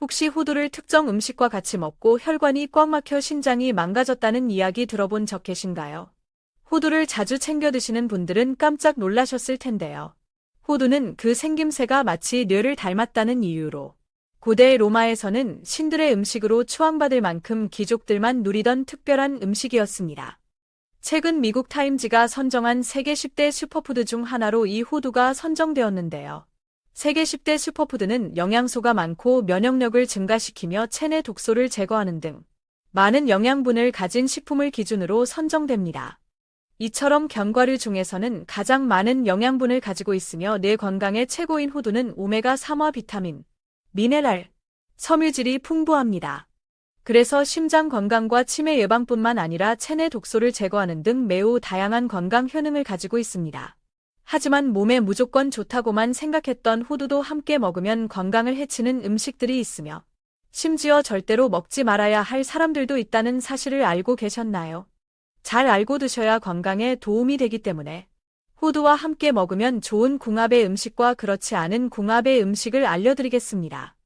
혹시 호두를 특정 음식과 같이 먹고 혈관이 꽉 막혀 신장이 망가졌다는 이야기 들어본 적 계신가요? 호두를 자주 챙겨 드시는 분들은 깜짝 놀라셨을 텐데요. 호두는 그 생김새가 마치 뇌를 닮았다는 이유로 고대 로마에서는 신들의 음식으로 추앙받을 만큼 귀족들만 누리던 특별한 음식이었습니다. 최근 미국 타임지가 선정한 세계 10대 슈퍼푸드 중 하나로 이 호두가 선정되었는데요. 세계 10대 슈퍼푸드는 영양소가 많고 면역력을 증가시키며 체내 독소를 제거하는 등 많은 영양분을 가진 식품을 기준으로 선정됩니다. 이처럼 견과류 중에서는 가장 많은 영양분을 가지고 있으며 뇌 건강에 최고인 호두는 오메가3화 비타민, 미네랄, 섬유질이 풍부합니다. 그래서 심장 건강과 치매 예방뿐만 아니라 체내 독소를 제거하는 등 매우 다양한 건강 효능을 가지고 있습니다. 하지만 몸에 무조건 좋다고만 생각했던 호두도 함께 먹으면 건강을 해치는 음식들이 있으며 심지어 절대로 먹지 말아야 할 사람들도 있다는 사실을 알고 계셨나요? 잘 알고 드셔야 건강에 도움이 되기 때문에 호두와 함께 먹으면 좋은 궁합의 음식과 그렇지 않은 궁합의 음식을 알려드리겠습니다.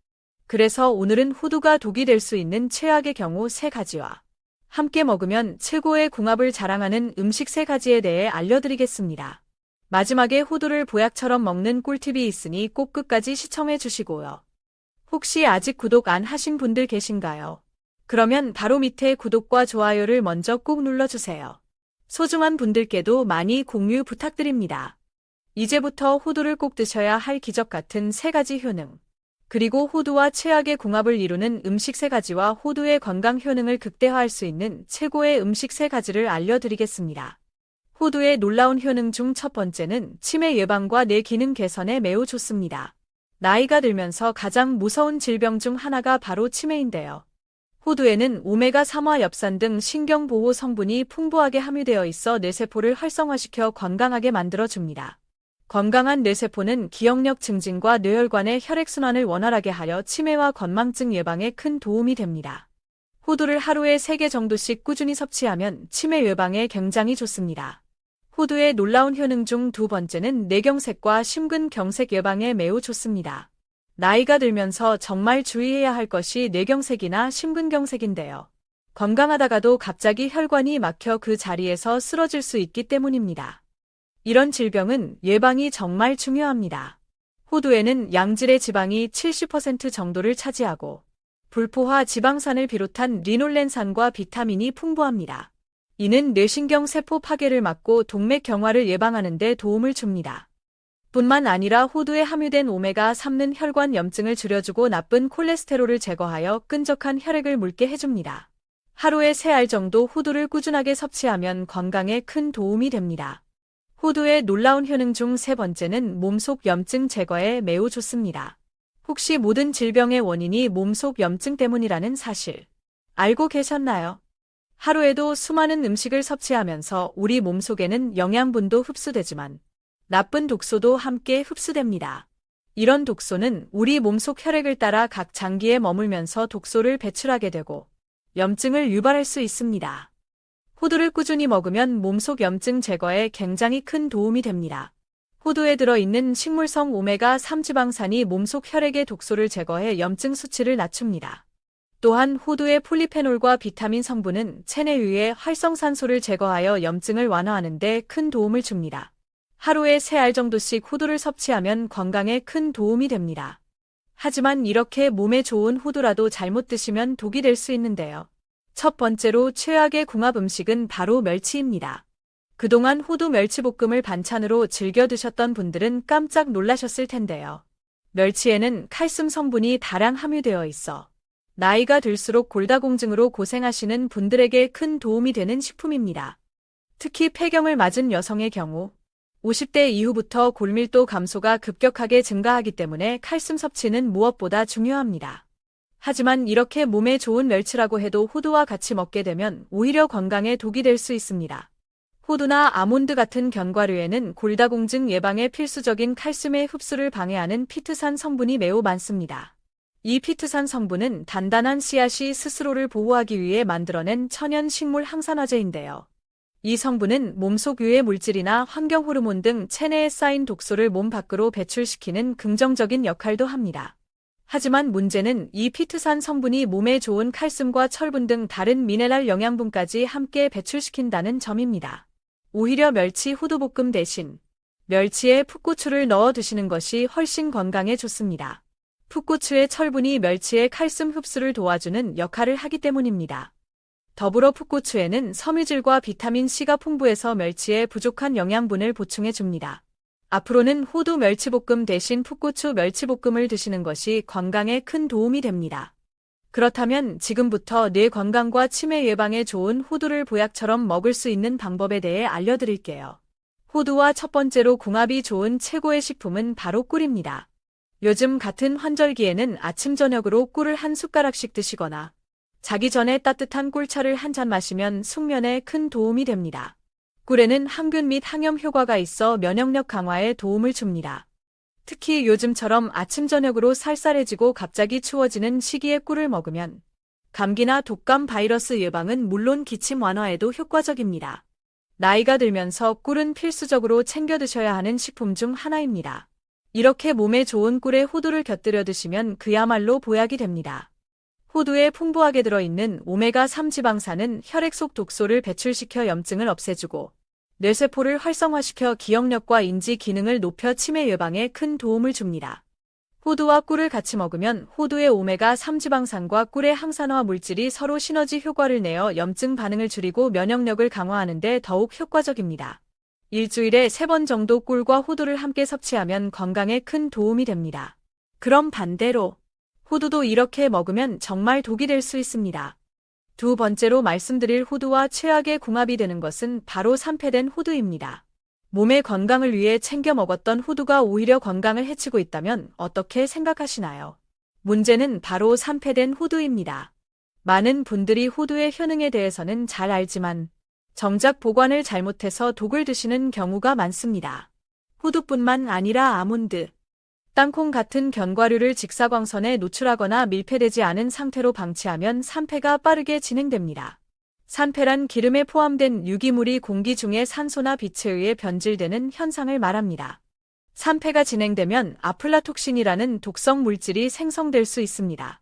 그래서 오늘은 호두가 독이 될 수 있는 최악의 경우 세 가지와 함께 먹으면 최고의 궁합을 자랑하는 음식 세 가지에 대해 알려드리겠습니다. 마지막에 호두를 보약처럼 먹는 꿀팁이 있으니 꼭 끝까지 시청해 주시고요. 혹시 아직 구독 안 하신 분들 계신가요? 그러면 바로 밑에 구독과 좋아요를 먼저 꼭 눌러주세요. 소중한 분들께도 많이 공유 부탁드립니다. 이제부터 호두를 꼭 드셔야 할 기적 같은 세 가지 효능. 그리고 호두와 최악의 궁합을 이루는 음식 세 가지와 호두의 건강 효능을 극대화할 수 있는 최고의 음식 세 가지를 알려드리겠습니다. 호두의 놀라운 효능 중 첫 번째는 치매 예방과 뇌 기능 개선에 매우 좋습니다. 나이가 들면서 가장 무서운 질병 중 하나가 바로 치매인데요. 호두에는 오메가3화 엽산 등 신경보호 성분이 풍부하게 함유되어 있어 뇌세포를 활성화시켜 건강하게 만들어줍니다. 건강한 뇌세포는 기억력 증진과 뇌혈관의 혈액순환을 원활하게 하여 치매와 건망증 예방에 큰 도움이 됩니다. 호두를 하루에 3개 정도씩 꾸준히 섭취하면 치매 예방에 굉장히 좋습니다. 호두의 놀라운 효능 중 두 번째는 뇌경색과 심근경색 예방에 매우 좋습니다. 나이가 들면서 정말 주의해야 할 것이 뇌경색이나 심근경색인데요. 건강하다가도 갑자기 혈관이 막혀 그 자리에서 쓰러질 수 있기 때문입니다. 이런 질병은 예방이 정말 중요합니다. 호두에는 양질의 지방이 70% 정도를 차지하고 불포화 지방산을 비롯한 리놀렌산과 비타민이 풍부합니다. 이는 뇌신경 세포 파괴를 막고 동맥 경화를 예방하는 데 도움을 줍니다. 뿐만 아니라 호두에 함유된 오메가3는 혈관 염증을 줄여주고 나쁜 콜레스테롤을 제거하여 끈적한 혈액을 묽게 해줍니다. 하루에 3알 정도 호두를 꾸준하게 섭취하면 건강에 큰 도움이 됩니다. 호두의 놀라운 효능 중 세 번째는 몸속 염증 제거에 매우 좋습니다. 혹시 모든 질병의 원인이 몸속 염증 때문이라는 사실 알고 계셨나요? 하루에도 수많은 음식을 섭취하면서 우리 몸속에는 영양분도 흡수되지만 나쁜 독소도 함께 흡수됩니다. 이런 독소는 우리 몸속 혈액을 따라 각 장기에 머물면서 독소를 배출하게 되고 염증을 유발할 수 있습니다. 호두를 꾸준히 먹으면 몸속 염증 제거에 굉장히 큰 도움이 됩니다. 호두에 들어있는 식물성 오메가3 지방산이 몸속 혈액의 독소를 제거해 염증 수치를 낮춥니다. 또한 호두의 폴리페놀과 비타민 성분은 체내 위의 활성산소를 제거하여 염증을 완화하는 데 큰 도움을 줍니다. 하루에 3알 정도씩 호두를 섭취하면 건강에 큰 도움이 됩니다. 하지만 이렇게 몸에 좋은 호두라도 잘못 드시면 독이 될 수 있는데요. 첫 번째로 최악의 궁합 음식은 바로 멸치입니다. 그동안 호두 멸치볶음을 반찬으로 즐겨 드셨던 분들은 깜짝 놀라셨을 텐데요. 멸치에는 칼슘 성분이 다량 함유되어 있어 나이가 들수록 골다공증으로 고생하시는 분들에게 큰 도움이 되는 식품입니다. 특히 폐경을 맞은 여성의 경우 50대 이후부터 골밀도 감소가 급격하게 증가하기 때문에 칼슘 섭취는 무엇보다 중요합니다. 하지만 이렇게 몸에 좋은 멸치라고 해도 호두와 같이 먹게 되면 오히려 건강에 독이 될 수 있습니다. 호두나 아몬드 같은 견과류에는 골다공증 예방에 필수적인 칼슘의 흡수를 방해하는 피트산 성분이 매우 많습니다. 이 피트산 성분은 단단한 씨앗이 스스로를 보호하기 위해 만들어낸 천연 식물 항산화제인데요. 이 성분은 몸속 유해 물질이나 환경 호르몬 등 체내에 쌓인 독소를 몸 밖으로 배출시키는 긍정적인 역할도 합니다. 하지만 문제는 이 피트산 성분이 몸에 좋은 칼슘과 철분 등 다른 미네랄 영양분까지 함께 배출시킨다는 점입니다. 오히려 멸치 호두볶음 대신 멸치에 풋고추를 넣어 드시는 것이 훨씬 건강에 좋습니다. 풋고추의 철분이 멸치의 칼슘 흡수를 도와주는 역할을 하기 때문입니다. 더불어 풋고추에는 섬유질과 비타민 C가 풍부해서 멸치에 부족한 영양분을 보충해 줍니다. 앞으로는 호두 멸치볶음 대신 풋고추 멸치볶음을 드시는 것이 건강에 큰 도움이 됩니다. 그렇다면 지금부터 뇌 건강과 치매 예방에 좋은 호두를 보약처럼 먹을 수 있는 방법에 대해 알려드릴게요. 호두와 첫 번째로 궁합이 좋은 최고의 식품은 바로 꿀입니다. 요즘 같은 환절기에는 아침 저녁으로 꿀을 한 숟가락씩 드시거나 자기 전에 따뜻한 꿀차를 한 잔 마시면 숙면에 큰 도움이 됩니다. 꿀에는 항균 및 항염 효과가 있어 면역력 강화에 도움을 줍니다. 특히 요즘처럼 아침 저녁으로 쌀쌀해지고 갑자기 추워지는 시기에 꿀을 먹으면 감기나 독감 바이러스 예방은 물론 기침 완화에도 효과적입니다. 나이가 들면서 꿀은 필수적으로 챙겨 드셔야 하는 식품 중 하나입니다. 이렇게 몸에 좋은 꿀에 호두를 곁들여 드시면 그야말로 보약이 됩니다. 호두에 풍부하게 들어있는 오메가3 지방산은 혈액 속 독소를 배출시켜 염증을 없애주고 뇌세포를 활성화시켜 기억력과 인지 기능을 높여 치매 예방에 큰 도움을 줍니다. 호두와 꿀을 같이 먹으면 호두의 오메가3 지방산과 꿀의 항산화 물질이 서로 시너지 효과를 내어 염증 반응을 줄이고 면역력을 강화하는 데 더욱 효과적입니다. 일주일에 3번 정도 꿀과 호두를 함께 섭취하면 건강에 큰 도움이 됩니다. 그럼 반대로 호두도 이렇게 먹으면 정말 독이 될 수 있습니다. 두 번째로 말씀드릴 호두와 최악의 궁합이 되는 것은 바로 산패된 호두입니다. 몸의 건강을 위해 챙겨 먹었던 호두가 오히려 건강을 해치고 있다면 어떻게 생각하시나요? 문제는 바로 산패된 호두입니다. 많은 분들이 호두의 효능에 대해서는 잘 알지만 정작 보관을 잘못해서 독을 드시는 경우가 많습니다. 호두뿐만 아니라 아몬드, 땅콩 같은 견과류를 직사광선에 노출하거나 밀폐되지 않은 상태로 방치하면 산패가 빠르게 진행됩니다. 산패란 기름에 포함된 유기물이 공기 중에 산소나 빛에 의해 변질되는 현상을 말합니다. 산패가 진행되면 아플라톡신이라는 독성 물질이 생성될 수 있습니다.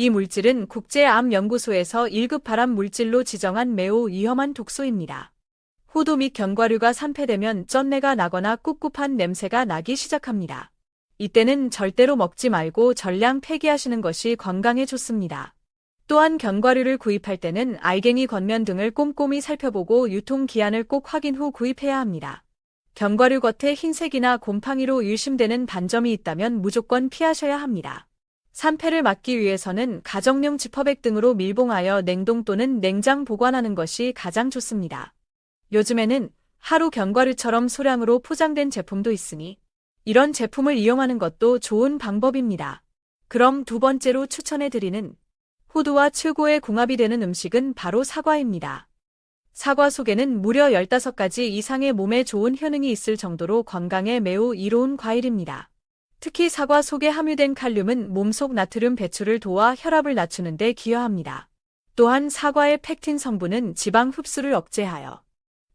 이 물질은 국제암연구소에서 1급 발암 물질로 지정한 매우 위험한 독소입니다. 호두 및 견과류가 산패되면 쩐내가 나거나 꿉꿉한 냄새가 나기 시작합니다. 이때는 절대로 먹지 말고 전량 폐기하시는 것이 건강에 좋습니다. 또한 견과류를 구입할 때는 알갱이 겉면 등을 꼼꼼히 살펴보고 유통기한을 꼭 확인 후 구입해야 합니다. 견과류 겉에 흰색이나 곰팡이로 유심되는 반점이 있다면 무조건 피하셔야 합니다. 산패를 막기 위해서는 가정용 지퍼백 등으로 밀봉하여 냉동 또는 냉장 보관하는 것이 가장 좋습니다. 요즘에는 하루 견과류처럼 소량으로 포장된 제품도 있으니 이런 제품을 이용하는 것도 좋은 방법입니다. 그럼 두 번째로 추천해드리는 호두와 최고의 궁합이 되는 음식은 바로 사과입니다. 사과 속에는 무려 15가지 이상의 몸에 좋은 효능이 있을 정도로 건강에 매우 이로운 과일입니다. 특히 사과 속에 함유된 칼륨은 몸속 나트륨 배출을 도와 혈압을 낮추는 데 기여합니다. 또한 사과의 팩틴 성분은 지방 흡수를 억제하여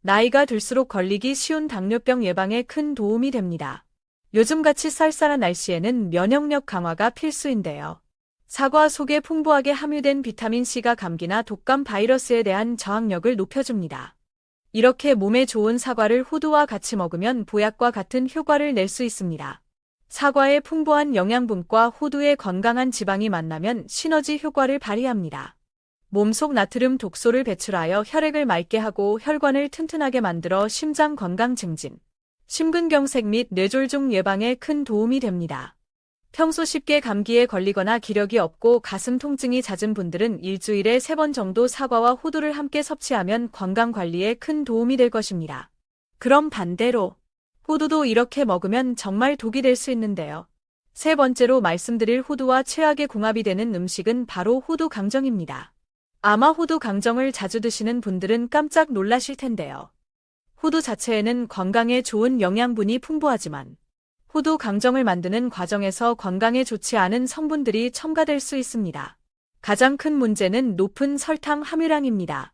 나이가 들수록 걸리기 쉬운 당뇨병 예방에 큰 도움이 됩니다. 요즘같이 쌀쌀한 날씨에는 면역력 강화가 필수인데요. 사과 속에 풍부하게 함유된 비타민C가 감기나 독감 바이러스에 대한 저항력을 높여줍니다. 이렇게 몸에 좋은 사과를 호두와 같이 먹으면 보약과 같은 효과를 낼 수 있습니다. 사과의 풍부한 영양분과 호두의 건강한 지방이 만나면 시너지 효과를 발휘합니다. 몸속 나트륨 독소를 배출하여 혈액을 맑게 하고 혈관을 튼튼하게 만들어 심장 건강 증진, 심근경색 및 뇌졸중 예방에 큰 도움이 됩니다. 평소 쉽게 감기에 걸리거나 기력이 없고 가슴 통증이 잦은 분들은 일주일에 3번 정도 사과와 호두를 함께 섭취하면 건강 관리에 큰 도움이 될 것입니다. 그럼 반대로 호두도 이렇게 먹으면 정말 독이 될 수 있는데요. 세 번째로 말씀드릴 호두와 최악의 궁합이 되는 음식은 바로 호두 강정입니다. 아마 호두 강정을 자주 드시는 분들은 깜짝 놀라실 텐데요. 호두 자체에는 건강에 좋은 영양분이 풍부하지만 호두 강정을 만드는 과정에서 건강에 좋지 않은 성분들이 첨가될 수 있습니다. 가장 큰 문제는 높은 설탕 함유량입니다.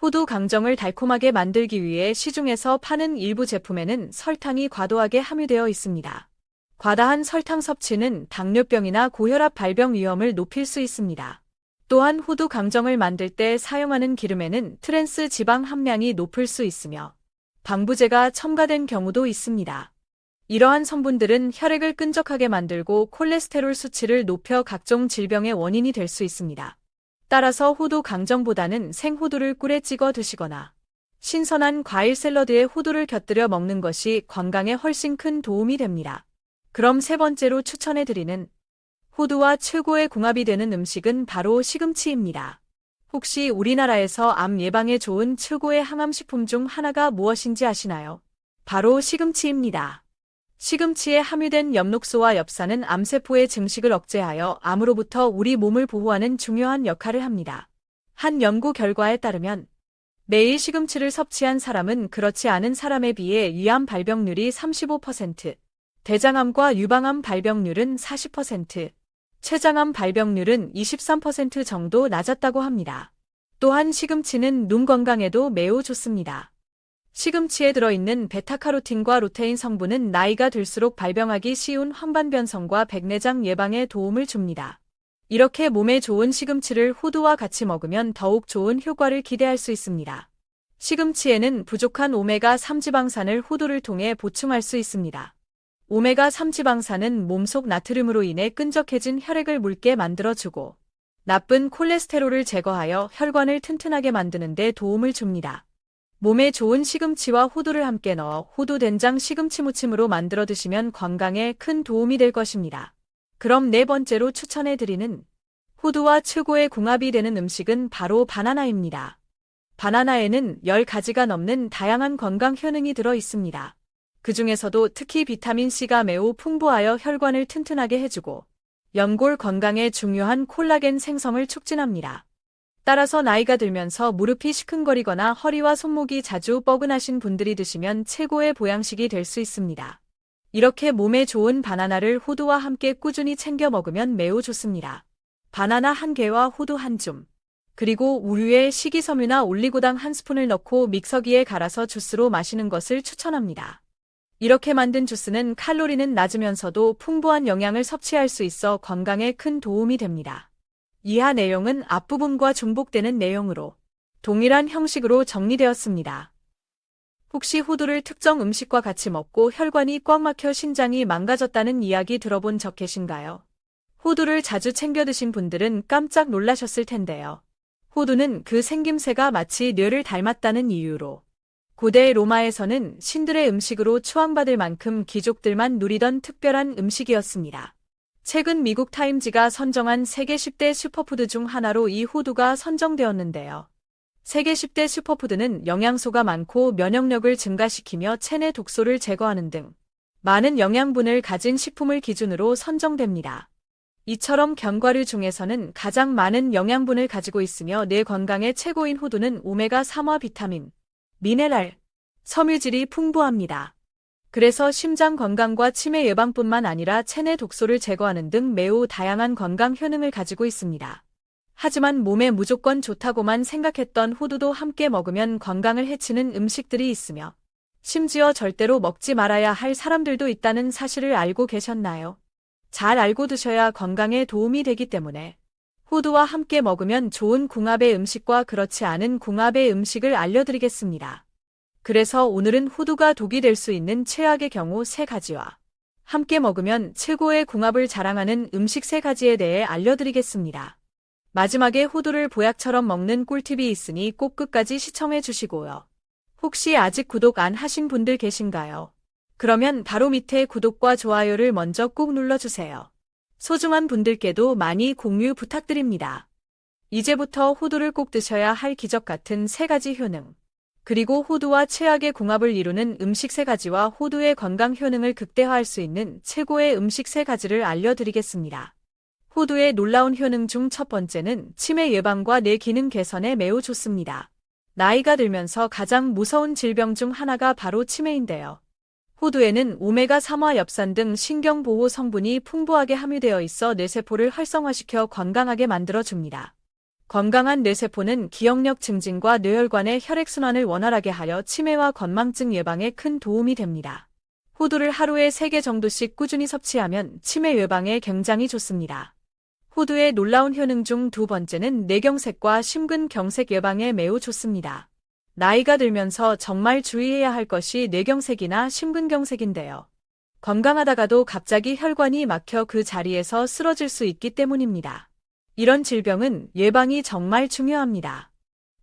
호두 강정을 달콤하게 만들기 위해 시중에서 파는 일부 제품에는 설탕이 과도하게 함유되어 있습니다. 과다한 설탕 섭취는 당뇨병이나 고혈압 발병 위험을 높일 수 있습니다. 또한 호두 강정을 만들 때 사용하는 기름에는 트랜스 지방 함량이 높을 수 있으며 방부제가 첨가된 경우도 있습니다. 이러한 성분들은 혈액을 끈적하게 만들고 콜레스테롤 수치를 높여 각종 질병의 원인이 될 수 있습니다. 따라서 호두 강정보다는 생호두를 꿀에 찍어 드시거나 신선한 과일 샐러드에 호두를 곁들여 먹는 것이 건강에 훨씬 큰 도움이 됩니다. 그럼 세 번째로 추천해 드리는 호두와 최고의 궁합이 되는 음식은 바로 시금치입니다. 혹시 우리나라에서 암 예방에 좋은 최고의 항암식품 중 하나가 무엇인지 아시나요? 바로 시금치입니다. 시금치에 함유된 엽록소와 엽산은 암세포의 증식을 억제하여 암으로부터 우리 몸을 보호하는 중요한 역할을 합니다. 한 연구 결과에 따르면 매일 시금치를 섭취한 사람은 그렇지 않은 사람에 비해 위암 발병률이 35%, 대장암과 유방암 발병률은 40%, 췌장암 발병률은 23% 정도 낮았다고 합니다. 또한 시금치는 눈 건강에도 매우 좋습니다. 시금치에 들어있는 베타카로틴과 루테인 성분은 나이가 들수록 발병하기 쉬운 황반변성과 백내장 예방에 도움을 줍니다. 이렇게 몸에 좋은 시금치를 호두와 같이 먹으면 더욱 좋은 효과를 기대할 수 있습니다. 시금치에는 부족한 오메가3 지방산을 호두를 통해 보충할 수 있습니다. 오메가3 지방산은 몸속 나트륨으로 인해 끈적해진 혈액을 묽게 만들어주고 나쁜 콜레스테롤을 제거하여 혈관을 튼튼하게 만드는 데 도움을 줍니다. 몸에 좋은 시금치와 호두를 함께 넣어 호두 된장 시금치 무침으로 만들어 드시면 건강에 큰 도움이 될 것입니다. 그럼 네 번째로 추천해 드리는 호두와 최고의 궁합이 되는 음식은 바로 바나나입니다. 바나나에는 10가지가 넘는 다양한 건강 효능이 들어 있습니다. 그 중에서도 특히 비타민C가 매우 풍부하여 혈관을 튼튼하게 해주고 연골 건강에 중요한 콜라겐 생성을 촉진합니다. 따라서 나이가 들면서 무릎이 시큰거리거나 허리와 손목이 자주 뻐근하신 분들이 드시면 최고의 보양식이 될 수 있습니다. 이렇게 몸에 좋은 바나나를 호두와 함께 꾸준히 챙겨 먹으면 매우 좋습니다. 바나나 한 개와 호두 한 줌, 그리고 우유에 식이섬유나 올리고당 한 스푼을 넣고 믹서기에 갈아서 주스로 마시는 것을 추천합니다. 이렇게 만든 주스는 칼로리는 낮으면서도 풍부한 영양을 섭취할 수 있어 건강에 큰 도움이 됩니다. 이하 내용은 앞부분과 중복되는 내용으로 동일한 형식으로 정리되었습니다. 혹시 호두를 특정 음식과 같이 먹고 혈관이 꽉 막혀 신장이 망가졌다는 이야기 들어본 적 계신가요? 호두를 자주 챙겨 드신 분들은 깜짝 놀라셨을 텐데요. 호두는 그 생김새가 마치 뇌를 닮았다는 이유로 고대 로마에서는 신들의 음식으로 추앙받을 만큼 귀족들만 누리던 특별한 음식이었습니다. 최근 미국 타임지가 선정한 세계 10대 슈퍼푸드 중 하나로 이 호두가 선정되었는데요. 세계 10대 슈퍼푸드는 영양소가 많고 면역력을 증가시키며 체내 독소를 제거하는 등 많은 영양분을 가진 식품을 기준으로 선정됩니다. 이처럼 견과류 중에서는 가장 많은 영양분을 가지고 있으며 뇌 건강에 최고인 호두는 오메가3와 비타민, 미네랄, 섬유질이 풍부합니다. 그래서 심장 건강과 치매 예방뿐만 아니라 체내 독소를 제거하는 등 매우 다양한 건강 효능을 가지고 있습니다. 하지만 몸에 무조건 좋다고만 생각했던 호두도 함께 먹으면 건강을 해치는 음식들이 있으며 심지어 절대로 먹지 말아야 할 사람들도 있다는 사실을 알고 계셨나요? 잘 알고 드셔야 건강에 도움이 되기 때문에 호두와 함께 먹으면 좋은 궁합의 음식과 그렇지 않은 궁합의 음식을 알려드리겠습니다. 그래서 오늘은 호두가 독이 될 수 있는 최악의 경우 세 가지와 함께 먹으면 최고의 궁합을 자랑하는 음식 세 가지에 대해 알려드리겠습니다. 마지막에 호두를 보약처럼 먹는 꿀팁이 있으니 꼭 끝까지 시청해 주시고요. 혹시 아직 구독 안 하신 분들 계신가요? 그러면 바로 밑에 구독과 좋아요를 먼저 꾹 눌러주세요. 소중한 분들께도 많이 공유 부탁드립니다. 이제부터 호두를 꼭 드셔야 할 기적 같은 세 가지 효능. 그리고 호두와 최악의 궁합을 이루는 음식 세 가지와 호두의 건강 효능을 극대화할 수 있는 최고의 음식 세 가지를 알려드리겠습니다. 호두의 놀라운 효능 중 첫 번째는 치매 예방과 뇌 기능 개선에 매우 좋습니다. 나이가 들면서 가장 무서운 질병 중 하나가 바로 치매인데요. 호두에는 오메가3화 엽산 등 신경보호 성분이 풍부하게 함유되어 있어 뇌세포를 활성화시켜 건강하게 만들어줍니다. 건강한 뇌세포는 기억력 증진과 뇌혈관의 혈액순환을 원활하게 하여 치매와 건망증 예방에 큰 도움이 됩니다. 호두를 하루에 3개 정도씩 꾸준히 섭취하면 치매 예방에 굉장히 좋습니다. 호두의 놀라운 효능 중 두 번째는 뇌경색과 심근경색 예방에 매우 좋습니다. 나이가 들면서 정말 주의해야 할 것이 뇌경색이나 심근경색인데요. 건강하다가도 갑자기 혈관이 막혀 그 자리에서 쓰러질 수 있기 때문입니다. 이런 질병은 예방이 정말 중요합니다.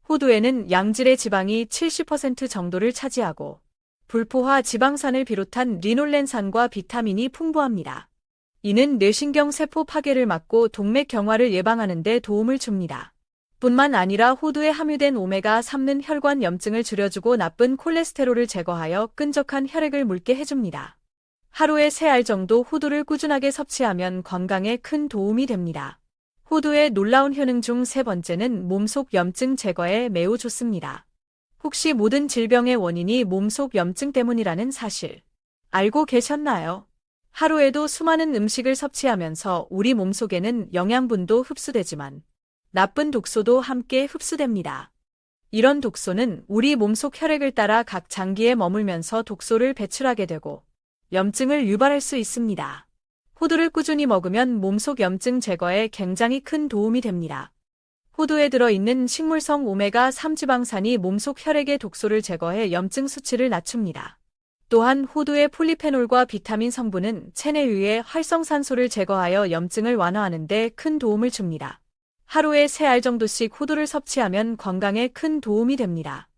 호두에는 양질의 지방이 70% 정도를 차지하고 불포화 지방산을 비롯한 리놀렌산과 비타민이 풍부합니다. 이는 뇌신경 세포 파괴를 막고 동맥 경화를 예방하는 데 도움을 줍니다. 뿐만 아니라 호두에 함유된 오메가3는 혈관 염증을 줄여주고 나쁜 콜레스테롤을 제거하여 끈적한 혈액을 묽게 해줍니다. 하루에 3알 정도 호두를 꾸준하게 섭취하면 건강에 큰 도움이 됩니다. 호두의 놀라운 효능 중 세 번째는 몸속 염증 제거에 매우 좋습니다. 혹시 모든 질병의 원인이 몸속 염증 때문이라는 사실 알고 계셨나요? 하루에도 수많은 음식을 섭취하면서 우리 몸속에는 영양분도 흡수되지만 나쁜 독소도 함께 흡수됩니다. 이런 독소는 우리 몸속 혈액을 따라 각 장기에 머물면서 독소를 배출하게 되고 염증을 유발할 수 있습니다. 호두를 꾸준히 먹으면 몸속 염증 제거에 굉장히 큰 도움이 됩니다. 호두에 들어있는 식물성 오메가3 지방산이 몸속 혈액의 독소를 제거해 염증 수치를 낮춥니다. 또한 호두의 폴리페놀과 비타민 성분은 체내 위의 활성산소를 제거하여 염증을 완화하는 데 큰 도움을 줍니다. 하루에 3알 정도씩 호두를 섭취하면 건강에 큰 도움이 됩니다.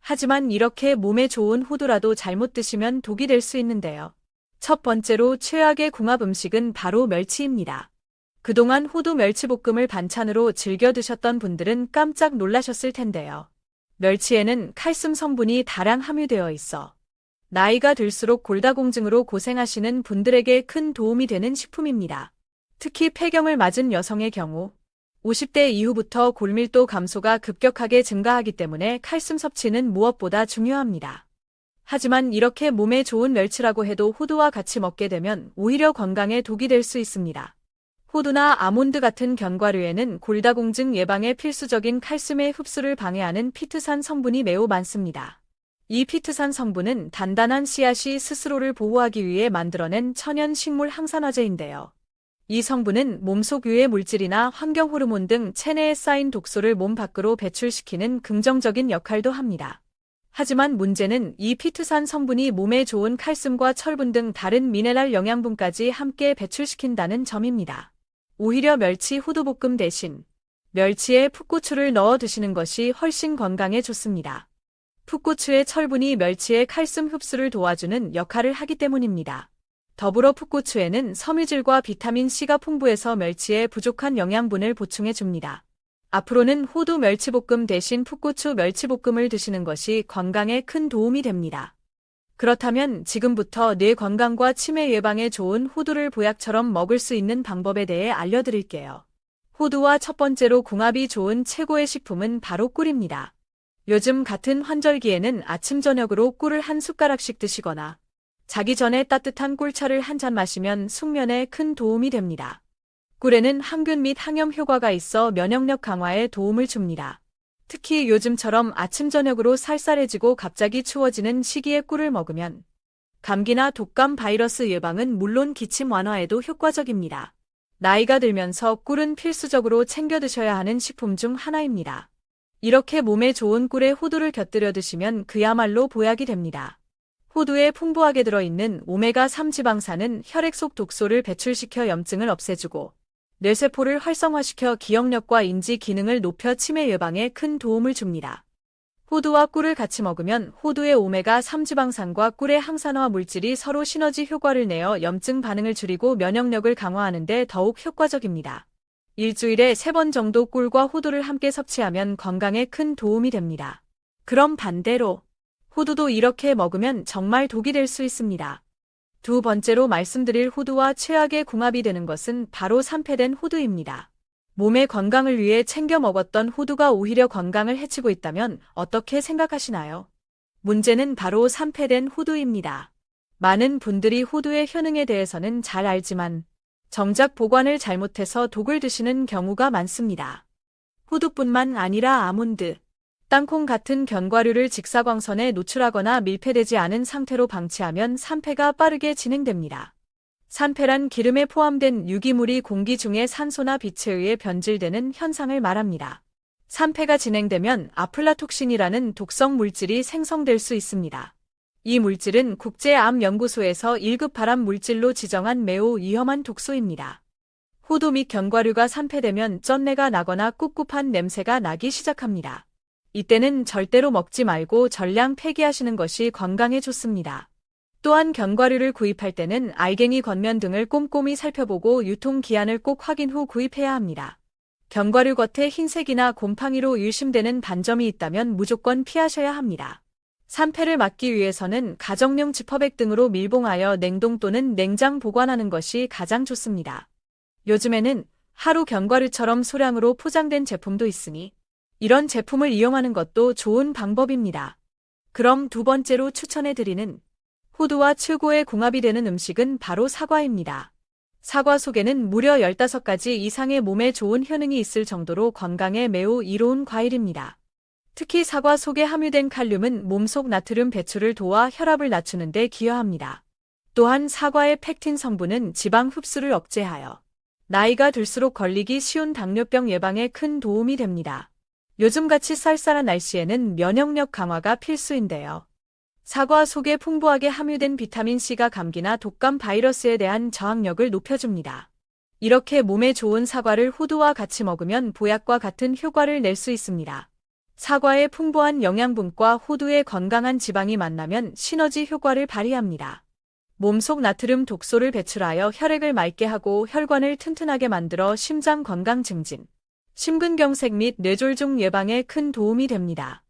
하지만 이렇게 몸에 좋은 호두라도 잘못 드시면 독이 될 수 있는데요. 첫 번째로 최악의 궁합 음식은 바로 멸치입니다. 그동안 호두 멸치볶음을 반찬으로 즐겨 드셨던 분들은 깜짝 놀라셨을 텐데요. 멸치에는 칼슘 성분이 다량 함유되어 있어 나이가 들수록 골다공증으로 고생하시는 분들에게 큰 도움이 되는 식품입니다. 특히 폐경을 맞은 여성의 경우 50대 이후부터 골밀도 감소가 급격하게 증가하기 때문에 칼슘 섭취는 무엇보다 중요합니다. 하지만 이렇게 몸에 좋은 멸치라고 해도 호두와 같이 먹게 되면 오히려 건강에 독이 될 수 있습니다. 호두나 아몬드 같은 견과류에는 골다공증 예방에 필수적인 칼슘의 흡수를 방해하는 피트산 성분이 매우 많습니다. 이 피트산 성분은 단단한 씨앗이 스스로를 보호하기 위해 만들어낸 천연 식물 항산화제인데요. 이 성분은 몸속 유해 물질이나 환경 호르몬 등 체내에 쌓인 독소를 몸 밖으로 배출시키는 긍정적인 역할도 합니다. 하지만 문제는 이 피트산 성분이 몸에 좋은 칼슘과 철분 등 다른 미네랄 영양분까지 함께 배출시킨다는 점입니다. 오히려 멸치 호두볶음 대신 멸치에 풋고추를 넣어 드시는 것이 훨씬 건강에 좋습니다. 풋고추의 철분이 멸치의 칼슘 흡수를 도와주는 역할을 하기 때문입니다. 더불어 풋고추에는 섬유질과 비타민C가 풍부해서 멸치에 부족한 영양분을 보충해 줍니다. 앞으로는 호두 멸치볶음 대신 풋고추 멸치볶음을 드시는 것이 건강에 큰 도움이 됩니다. 그렇다면 지금부터 뇌 건강과 치매 예방에 좋은 호두를 보약처럼 먹을 수 있는 방법에 대해 알려드릴게요. 호두와 첫 번째로 궁합이 좋은 최고의 식품은 바로 꿀입니다. 요즘 같은 환절기에는 아침 저녁으로 꿀을 한 숟가락씩 드시거나 자기 전에 따뜻한 꿀차를 한 잔 마시면 숙면에 큰 도움이 됩니다. 꿀에는 항균 및 항염 효과가 있어 면역력 강화에 도움을 줍니다. 특히 요즘처럼 아침 저녁으로 쌀쌀해지고 갑자기 추워지는 시기에 꿀을 먹으면 감기나 독감 바이러스 예방은 물론 기침 완화에도 효과적입니다. 나이가 들면서 꿀은 필수적으로 챙겨 드셔야 하는 식품 중 하나입니다. 이렇게 몸에 좋은 꿀에 호두를 곁들여 드시면 그야말로 보약이 됩니다. 호두에 풍부하게 들어있는 오메가3 지방산은 혈액 속 독소를 배출시켜 염증을 없애주고 뇌세포를 활성화시켜 기억력과 인지 기능을 높여 치매 예방에 큰 도움을 줍니다. 호두와 꿀을 같이 먹으면 호두의 오메가3 지방산과 꿀의 항산화 물질이 서로 시너지 효과를 내어 염증 반응을 줄이고 면역력을 강화하는 데 더욱 효과적입니다. 일주일에 3번 정도 꿀과 호두를 함께 섭취하면 건강에 큰 도움이 됩니다. 그럼 반대로 호두도 이렇게 먹으면 정말 독이 될 수 있습니다. 두 번째로 말씀드릴 호두와 최악의 궁합이 되는 것은 바로 산패된 호두입니다. 몸의 건강을 위해 챙겨 먹었던 호두가 오히려 건강을 해치고 있다면 어떻게 생각하시나요? 문제는 바로 산패된 호두입니다. 많은 분들이 호두의 효능에 대해서는 잘 알지만 정작 보관을 잘못해서 독을 드시는 경우가 많습니다. 호두뿐만 아니라 아몬드, 땅콩 같은 견과류를 직사광선에 노출하거나 밀폐되지 않은 상태로 방치하면 산패가 빠르게 진행됩니다. 산패란 기름에 포함된 유기물이 공기 중에 산소나 빛에 의해 변질되는 현상을 말합니다. 산패가 진행되면 아플라톡신이라는 독성 물질이 생성될 수 있습니다. 이 물질은 국제암연구소에서 1급 발암 물질로 지정한 매우 위험한 독소입니다. 호두 및 견과류가 산패되면 쩐내가 나거나 꿉꿉한 냄새가 나기 시작합니다. 이때는 절대로 먹지 말고 전량 폐기하시는 것이 건강에 좋습니다. 또한 견과류를 구입할 때는 알갱이 겉면 등을 꼼꼼히 살펴보고 유통기한을 꼭 확인 후 구입해야 합니다. 견과류 겉에 흰색이나 곰팡이로 의심되는 반점이 있다면 무조건 피하셔야 합니다. 산패를 막기 위해서는 가정용 지퍼백 등으로 밀봉하여 냉동 또는 냉장 보관하는 것이 가장 좋습니다. 요즘에는 하루 견과류처럼 소량으로 포장된 제품도 있으니 이런 제품을 이용하는 것도 좋은 방법입니다. 그럼 두 번째로 추천해 드리는 호두와 최고의 궁합이 되는 음식은 바로 사과입니다. 사과 속에는 무려 15가지 이상의 몸에 좋은 효능이 있을 정도로 건강에 매우 이로운 과일입니다. 특히 사과 속에 함유된 칼륨은 몸속 나트륨 배출을 도와 혈압을 낮추는 데 기여합니다. 또한 사과의 팩틴 성분은 지방 흡수를 억제하여 나이가 들수록 걸리기 쉬운 당뇨병 예방에 큰 도움이 됩니다. 요즘같이 쌀쌀한 날씨에는 면역력 강화가 필수인데요. 사과 속에 풍부하게 함유된 비타민C가 감기나 독감 바이러스에 대한 저항력을 높여줍니다. 이렇게 몸에 좋은 사과를 호두와 같이 먹으면 보약과 같은 효과를 낼 수 있습니다. 사과의 풍부한 영양분과 호두의 건강한 지방이 만나면 시너지 효과를 발휘합니다. 몸속 나트륨 독소를 배출하여 혈액을 맑게 하고 혈관을 튼튼하게 만들어 심장 건강 증진, 심근경색 및 뇌졸중 예방에 큰 도움이 됩니다.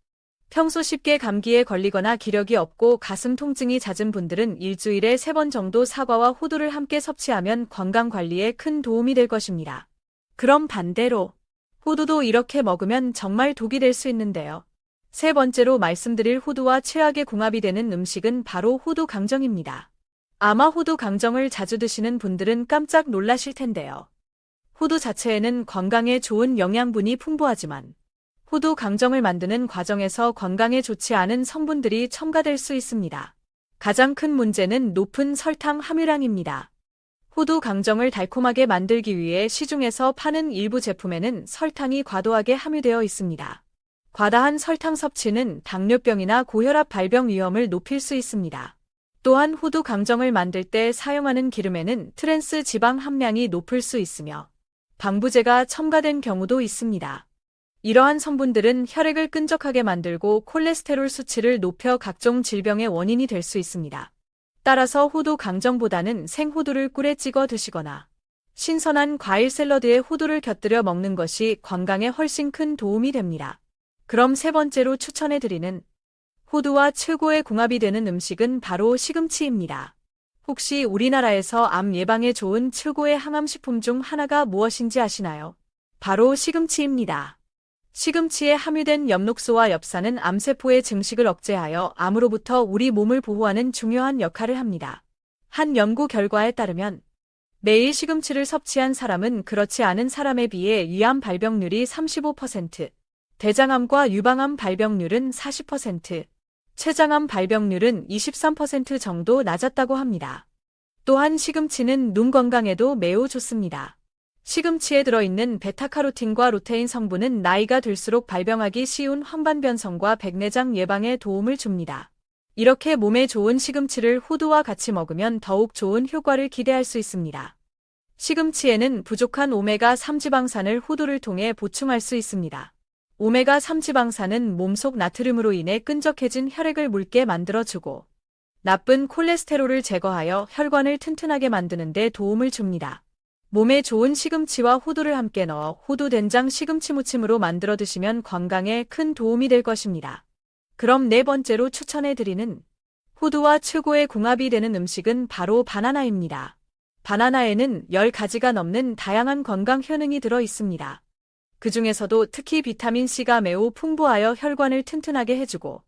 평소 쉽게 감기에 걸리거나 기력이 없고 가슴 통증이 잦은 분들은 일주일에 3번 정도 사과와 호두를 함께 섭취하면 건강 관리에 큰 도움이 될 것입니다. 그럼 반대로 호두도 이렇게 먹으면 정말 독이 될 수 있는데요. 세 번째로 말씀드릴 호두와 최악의 궁합이 되는 음식은 바로 호두 강정입니다. 아마 호두 강정을 자주 드시는 분들은 깜짝 놀라실 텐데요. 호두 자체에는 건강에 좋은 영양분이 풍부하지만 호두 강정을 만드는 과정에서 건강에 좋지 않은 성분들이 첨가될 수 있습니다. 가장 큰 문제는 높은 설탕 함유량입니다. 호두 강정을 달콤하게 만들기 위해 시중에서 파는 일부 제품에는 설탕이 과도하게 함유되어 있습니다. 과다한 설탕 섭취는 당뇨병이나 고혈압 발병 위험을 높일 수 있습니다. 또한 호두 강정을 만들 때 사용하는 기름에는 트랜스 지방 함량이 높을 수 있으며 방부제가 첨가된 경우도 있습니다. 이러한 성분들은 혈액을 끈적하게 만들고 콜레스테롤 수치를 높여 각종 질병의 원인이 될 수 있습니다. 따라서 호두 강정보다는 생호두를 꿀에 찍어 드시거나 신선한 과일 샐러드에 호두를 곁들여 먹는 것이 건강에 훨씬 큰 도움이 됩니다. 그럼 세 번째로 추천해 드리는 호두와 최고의 궁합이 되는 음식은 바로 시금치입니다. 혹시 우리나라에서 암 예방에 좋은 최고의 항암식품 중 하나가 무엇인지 아시나요? 바로 시금치입니다. 시금치에 함유된 엽록소와 엽산은 암세포의 증식을 억제하여 암으로부터 우리 몸을 보호하는 중요한 역할을 합니다. 한 연구 결과에 따르면 매일 시금치를 섭취한 사람은 그렇지 않은 사람에 비해 위암 발병률이 35%, 대장암과 유방암 발병률은 40%, 췌장암 발병률은 23% 정도 낮았다고 합니다. 또한 시금치는 눈 건강에도 매우 좋습니다. 시금치에 들어있는 베타카로틴과 루테인 성분은 나이가 들수록 발병하기 쉬운 황반변성과 백내장 예방에 도움을 줍니다. 이렇게 몸에 좋은 시금치를 호두와 같이 먹으면 더욱 좋은 효과를 기대할 수 있습니다. 시금치에는 부족한 오메가3 지방산을 호두를 통해 보충할 수 있습니다. 오메가3 지방산은 몸속 나트륨으로 인해 끈적해진 혈액을 묽게 만들어주고 나쁜 콜레스테롤을 제거하여 혈관을 튼튼하게 만드는 데 도움을 줍니다. 몸에 좋은 시금치와 호두를 함께 넣어 호두 된장 시금치 무침으로 만들어 드시면 건강에 큰 도움이 될 것입니다. 그럼 네 번째로 추천해 드리는 호두와 최고의 궁합이 되는 음식은 바로 바나나입니다. 바나나에는 10가지가 넘는 다양한 건강 효능이 들어 있습니다. 그 중에서도 특히 비타민C가 매우 풍부하여 혈관을 튼튼하게 해주고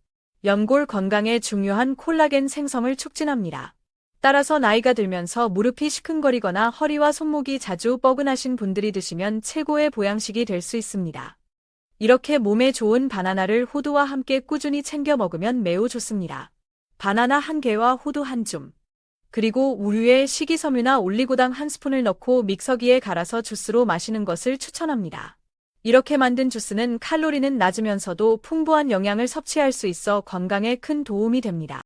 연골 건강에 중요한 콜라겐 생성을 촉진합니다. 따라서 나이가 들면서 무릎이 시큰거리거나 허리와 손목이 자주 뻐근하신 분들이 드시면 최고의 보양식이 될 수 있습니다. 이렇게 몸에 좋은 바나나를 호두와 함께 꾸준히 챙겨 먹으면 매우 좋습니다. 바나나 한 개와 호두 한 줌. 그리고 우유에 식이섬유나 올리고당 한 스푼을 넣고 믹서기에 갈아서 주스로 마시는 것을 추천합니다. 이렇게 만든 주스는 칼로리는 낮으면서도 풍부한 영양을 섭취할 수 있어 건강에 큰 도움이 됩니다.